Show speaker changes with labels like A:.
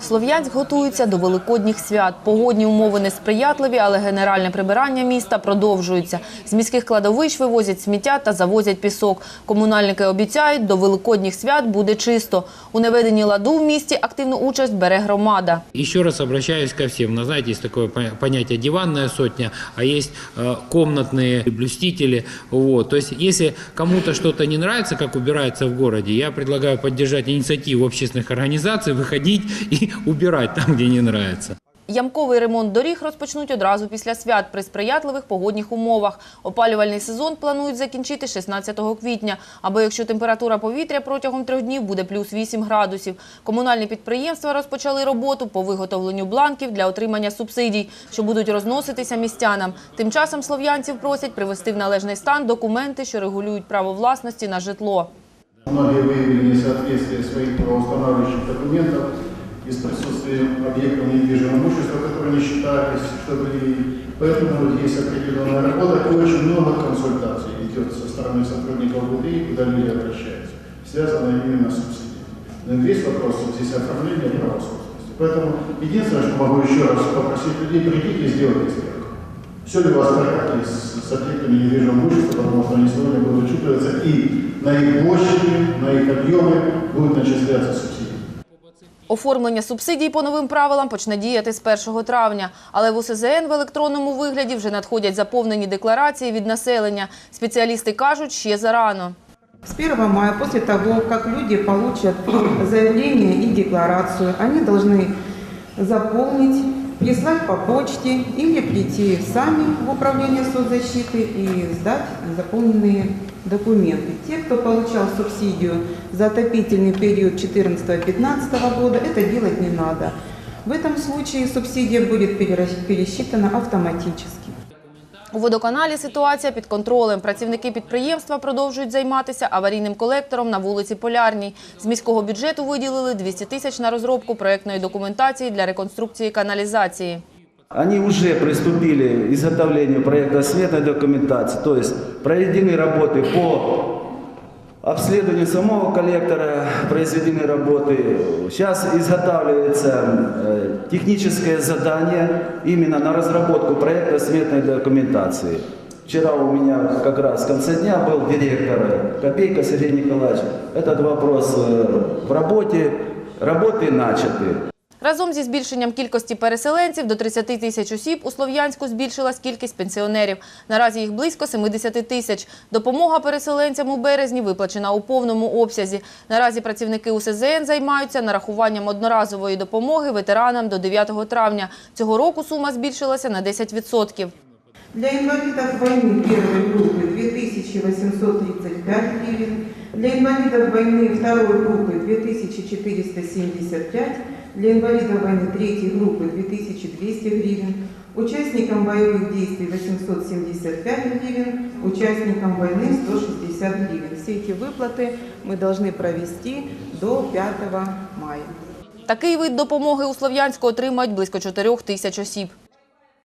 A: Слов'янськ готується до великодніх свят. Погодні умови несприятливі, але генеральне прибирання міста продовжується. З міських кладовищ вивозять сміття та завозять пісок. Комунальники обіцяють, до великодніх свят буде чисто. У наведенні ладу в місті активну участь бере громада.
B: Еще раз обращаюсь ко всем. Ну, знаете, есть такое пон- понятие диванная сотня, а есть э, комнатные блюстители. Вот. То есть, если кому-то что-то не нравится, как убирается в городе, я предлагаю поддержать инициативу общественных организаций, выходить и убирать там, где не нравится.
A: Ямковий ремонт доріг розпочнуть одразу після свят при сприятливих погодних умовах. Опалювальний сезон планують закінчити 16 квітня, або якщо температура повітря протягом трьох днів буде плюс 8 градусів. Комунальні підприємства розпочали роботу по виготовленню бланків для отримання субсидій, що будуть розноситися містянам. Тим часом слов'янців просять привести в належний стан документи, що регулюють право власності на житло.
C: Многие выявили несоответствие своих правоустанавливающих документов из присутствия объектов недвижимого имущества, которые не считались, что были. Поэтому вот есть определенная работа и очень много консультаций идет со стороны сотрудников ГУДИ, куда люди обращаются, связанные именно с субсидией. Но весь вопрос здесь оформления права собственности. Поэтому единственное, что могу еще раз попросить людей, придите и сделайте сверку. Все ли у вас порядке с, с объектами недвижимого имущества, потому что они сегодня будут учитываться и на их площади, на их объемы будут начисляться субсидии.
A: Оформлення субсидій по новим правилам почне діяти з 1 травня. Але в УСЗН в електронному вигляді вже надходять заповнені декларації від населення. Спеціалісти кажуть, ще зарано.
D: С 1 мая, после того, как люди получат заявление и декларацию, они должны заполнить, прислать по почте или прийти сами в управление соцзащиты и сдать заполненные документы. Те, кто получал субсидию за отопительный период 2014-2015 года, это делать не надо. В этом случае субсидия будет пересчитана автоматически.
A: У водоканалі ситуація під контролем. Працівники підприємства продовжують займатися аварійним колектором на вулиці Полярній. З міського бюджету виділили 200 тисяч на розробку проєктної документації для реконструкції каналізації.
E: Они уже приступили к изготовлению проекта сметной документации, то есть проведены работы по обследованию самого коллектора, произведены работы. Сейчас изготавливается э, техническое задание именно на разработку проекта сметной документации. Вчера у меня как раз в конце дня был директор Копейка Сергей Николаевич. Этот вопрос э, в работе, работы начаты.
A: Разом зі збільшенням кількості переселенців до 30 тисяч осіб у Слов'янську збільшилась кількість пенсіонерів. Наразі їх близько 70 тисяч. Допомога переселенцям у березні виплачена у повному обсязі. Наразі працівники УСЗН займаються нарахуванням одноразової допомоги ветеранам до 9 травня. Цього року сума збільшилася на 10%.
D: Для инвалидов войны первой группы 2835 гривен, для инвалидов войны второй группы 2475, для инвалидов войны третьей группы 2200 гривен, участникам боевых действий 875 гривен, участникам войны 160 гривен. Все эти выплаты мы должны провести до 5 мая.
A: Такий вид допомоги у Слов'янську отримають близько 4 тисяч осіб.